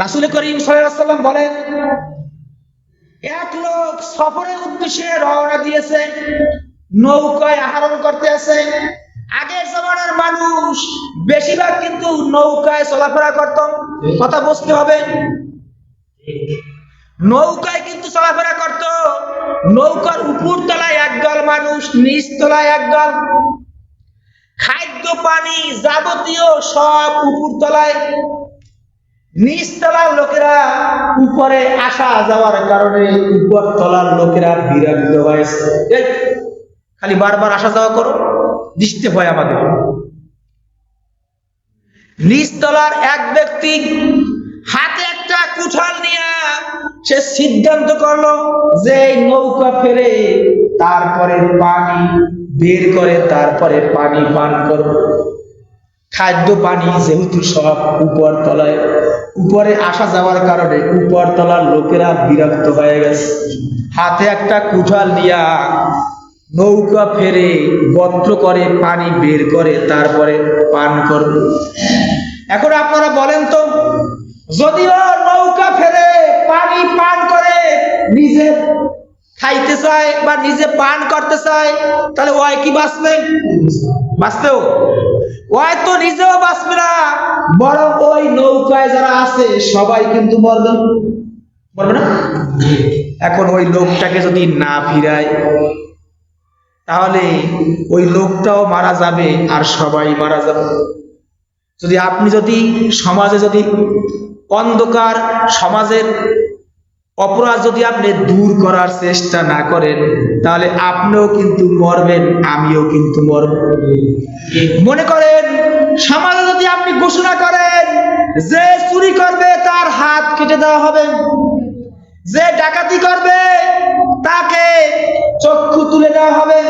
রাসুল করিম সাল্লাম বলেন, এক লোক সফরের উদ্দেশ্যে রওনা দিয়েছে, নৌকায় আহরণ করতে আছে। আগের জমানার মানুষ বেশিরভাগ কিন্তু নৌকায় চলাফেরা করত। কথা বুঝতে হবে। নৌকায় কিন্তু চলাফেরা করত। নৌকার উপর তলায় একদল মানুষ, নিচ তলায় একদল খাদ্য, পানি যাবতীয় সব উপর তলায় নিচতলার লোকেরা উপরে আসা যাওয়ার কারণে উপর তলার লোকেরা বিরক্ত হয়েছে খালি বারবার আসা যাওয়া করো দিতে হয় আমাদের। নিচতলার এক ব্যক্তি হাতে একটা কুঠাল নিয়ে সে সিদ্ধান্ত করল যে নৌকা ফেরে তারপরে পানি বের করে, তারপরে পানি পান করব খাদ্য পানি যেহেতু সব উপর তলায়, উপরে আসা যাওয়ার কারণে উপর তলার লোকেরা বিরক্ত হয়ে গেছে। হাতে একটা কুঠাল নিয়া নৌকা ফেরে গত্র করে পানি বের করে তারপরে পান করবে এখন আপনারা বলেন তো, যদিও নৌকা ফেরে পানি পান করে নিজে খাইতে চায় বা নিজে পান করতে চায়, তাহলে ওই কি বাঁচবে? বাঁচতেও? ওই তো নিজেও বাঁচবে না। বরং ওই নৌকায় যারা আছে, সবাই কিন্তু মরবে। মরবে না? এখন ওই লোকটাকে যদি না ফিরায়, তাহলে ওই লোকটাও মারা যাবে আর সবাই মারা যাবে। যদি আপনি যদি সমাজে যদি অন্ধকার সমাজের অপরাধ যদি আপনি দূর করার চেষ্টা না করেন, তাহলে আপনিও কিন্তু মরবেন, আমিও কিন্তু মরব। মনে করেন সমাজে যদি আপনি ঘোষণা করেন, যে চুরি করবে তার হাত কেটে দেওয়া হবে। যে ডাকাতি করবে তাকে চক্ষু তুলে দেওয়া হবে।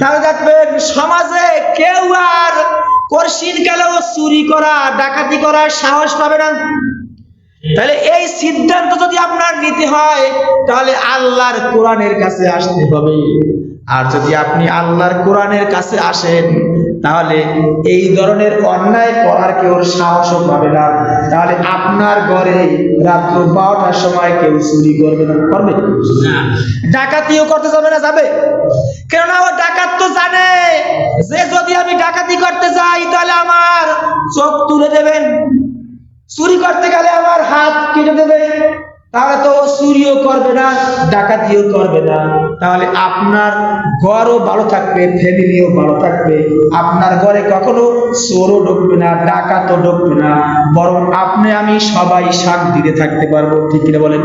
তাহলে দেখবেন, সমাজে কেউ আর করশিন গেলেও চুরি করা, ডাকাতি করার সাহস পাবে না। তাহলে এই সিদ্ধান্ত যদি আপনার নিতে হয় তাহলে আল্লাহর কোরআনের কাছে আসতে হবে। আর যদি আপনি আল্লাহর কোরআনের কাছে আসেন তাহলে এই ধরনের অন্যায় করার কেউ সাহসও পাবে না। তাহলে আপনার ঘরে রাত্র বারোটার সময় কেউ চুরি করবে না। করবে? ডাকাতিও করতে যাবে না যাবে? কেননা ও ডাকাত তো জানে যে যদি আমি ডাকাতি করতে যাই তাহলে আমার চোখ তুলে দেবেন। চুরি করতে গেলে আমার হাত কেটে দেবে। তাহলে তো চুরিও করবে না, ডাকাতিও করবে না। তাহলে আপনার ঘরও ভালো থাকবে ফ্যামিলিও ভালো থাকবে। আপনার ঘরে কখনো চোরও ঢুকবে না, ডাকাতও ঢুকবে না। বরং আপনি, আমি সবাই শাক দিতে থাকতে পারব, ঠিক কিনা বলেন?